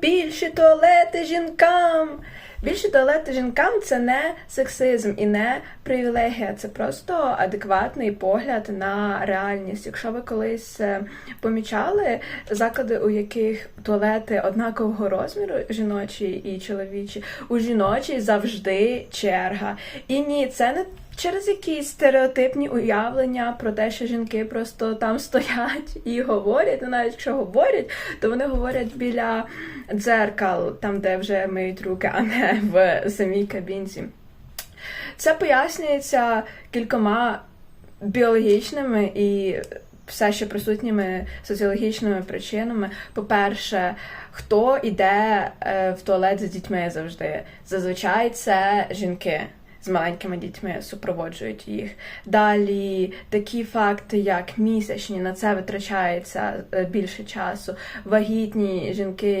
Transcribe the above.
Більші туалети жінкам. Більші туалети жінкам це не сексизм і не привілегія, це просто адекватний погляд на реальність. Якщо ви колись е, помічали заклади, у яких туалети однакового розміру, жіночі і чоловічі, у жіночій завжди черга. І ні, це не через якісь стереотипні уявлення про те, що жінки просто там стоять і говорять. Ну навіть якщо говорять, то вони говорять біля дзеркал, там де вже миють руки, а не в самій кабінці. Це пояснюється кількома біологічними і все ще присутніми соціологічними причинами. По-перше, хто йде е, в туалет з дітьми завжди? Зазвичай це жінки. З маленькими дітьми супроводжують їх. Далі такі факти, як місячні, на це витрачається е, більше часу. Вагітні жінки,